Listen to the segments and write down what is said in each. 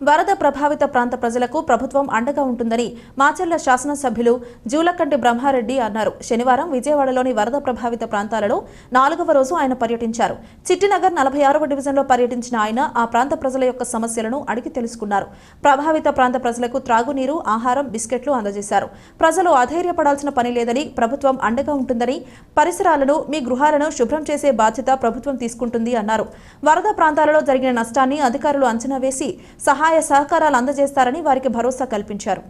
వరద ప్రభావిత ప్రాంత ప్రజలకు ప్రభుత్వం అండగా ఉంటుందని మాచర్ల శాసనసభ్యులు జూలకంటి బ్రహ్మారెడ్డి అన్నారు. శనివారం విజయవాడలోని వరద ప్రభావిత ప్రాంతాలలో నాలుగవ రోజు ఆయన పర్యటించారు. చిట్టినగర్ నలభై ఆరవ డివిజన్లో పర్యటించిన ఆయన ఆ ప్రాంత ప్రజల యొక్క సమస్యలను అడిగి తెలుసుకున్నారు. ప్రభావిత ప్రాంత ప్రజలకు త్రాగునీరు ఆహారం బిస్కెట్లు అందజేశారు. ప్రజలు అధైర్యపడాల్సిన పని లేదని ప్రభుత్వం అండగా ఉంటుందని పరిసరాలను మీ గృహాలను శుభ్రం చేసే బాధ్యత ప్రభుత్వం తీసుకుంటుంది అన్నారు. వరద ప్రాంతాలలో జరిగిన నష్టాన్ని అధికారులు అంచనా వేసి సహాయ సహకారాలు అందజేస్తారని వారికి భరోసా కల్పించారు.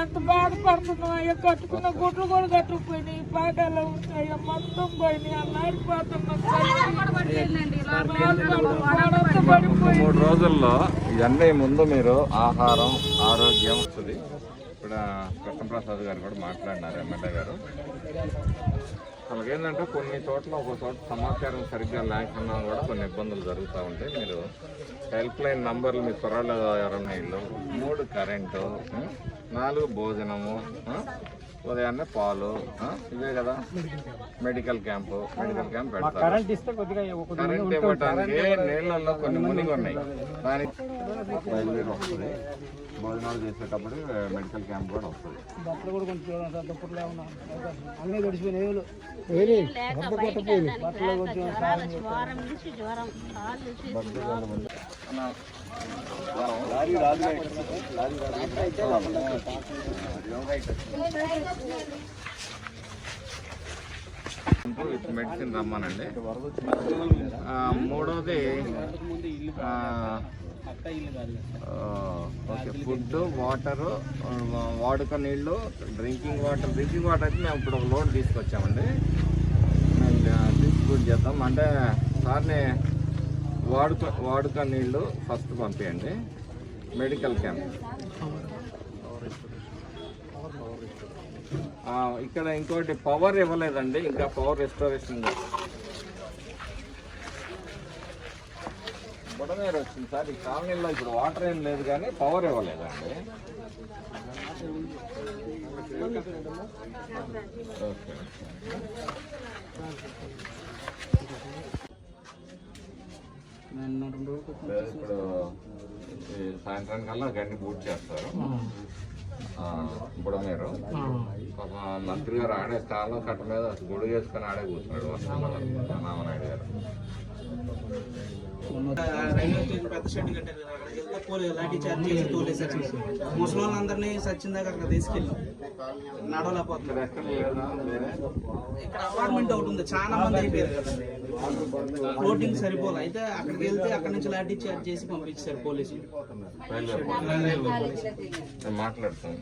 ఎంత బాధపడుతున్నాం అయ్యా కట్టుకున్న గుడ్లు కూడా కట్టుకుపోయినాయి. పాకాలు ఉంటాయి. మొత్తం పోయినాయి. అల్లాడిపోతున్నాం మూడు రోజుల్లో ఇవన్నీ ముందు మీరు ఆహారం ఆరోగ్యం వస్తుంది ఇప్పుడు కృష్ణప్రసాద్ గారు కూడా మాట్లాడినారు ఎమ్మెల్యే గారు అసలు ఏంటంటే కొన్ని చోట్ల ఒక చోట సమాచారం సరిగ్గా లేకుండా కూడా కొన్ని ఇబ్బందులు జరుగుతూ ఉంటాయి మీరు హెల్ప్ లైన్ నంబర్లు మీ త్వరలో ఇల్లు మూడు కరెంటు? నాలుగు భోజనము? ఉదయాన్నే పాలు? ఇవే కదా మెడికల్ క్యాంపు మెడికల్ క్యాంప్ పెడతారు కరెంట్ ఇవ్వడానికి నీళ్ళల్లో కొన్ని మునిగి ఉన్నాయి దానికి భోజనాలు చేసేటప్పుడు మెడికల్ క్యాంప్ కూడా వస్తుంది. బట్టలు కూడా కొంచెం చూడండి సార్ దుప్పట్లు ఉన్నా అన్నీ ఏవులు బట్టలు కొంచెం మెడిసిన్ రమ్మానండి. ఆ, మూడోది ఓకే. ఫుడ్ వాటర్ వాడుక నీళ్ళు డ్రింకింగ్ వాటర్. డ్రింకింగ్ వాటర్ అయితే మేము ఇప్పుడు ఒక లోడ్ తీసుకొచ్చామండి. మేము డిస్ట్రిబ్యూట్ చేద్దాం. అంటే సార్ని వాడుక వాడుక నీళ్ళు ఫస్ట్ పంపించండి మెడికల్ క్యాంప్. ఇక్కడ ఇంకోటి పవర్ ఇవ్వలేదండి. ఇంకా పవర్ రెస్టోరేషన్ బుడమేరు వచ్చింది సార్. ఈ కాలనీలో ఇప్పుడు వాటర్ ఏం లేదు కానీ పవర్ ఇవ్వలేదండి ఓకే. ఇప్పుడు ఈ సాయంత్రం కల్లా గండి పూర్తి చేస్తారు. బుడమేరు. మంత్రి గారు ఆడే స్థానంలో కట్ట మీద గుడి వేసుకొని ఆడే కూర్చున్నాడు రామనాయుడు గారు. రైల్వే స్టేషన్ పెద్ద షెడ్ కట్టారు కదా అక్కడికి వెళ్తే లాఠీ చార్జ్ చేసి తోలేశారు ముసలి వాళ్ళందరినీ సచ్చిన దాకా అక్కడ తీసుకెళ్ళి. నడవలేకపోతున్నారు ఇక్కడ అపార్ట్మెంట్ ఒకటి ఉంది చాలా మంది అయిపోయారు కదండి ఫ్లోటింగ్ సరిపోలే. అయితే అక్కడికి వెళ్తే అక్కడ నుంచి లాఠీ చార్జ్ చేసి పంపించారు పోలీసులు. మాట్లాడతాను.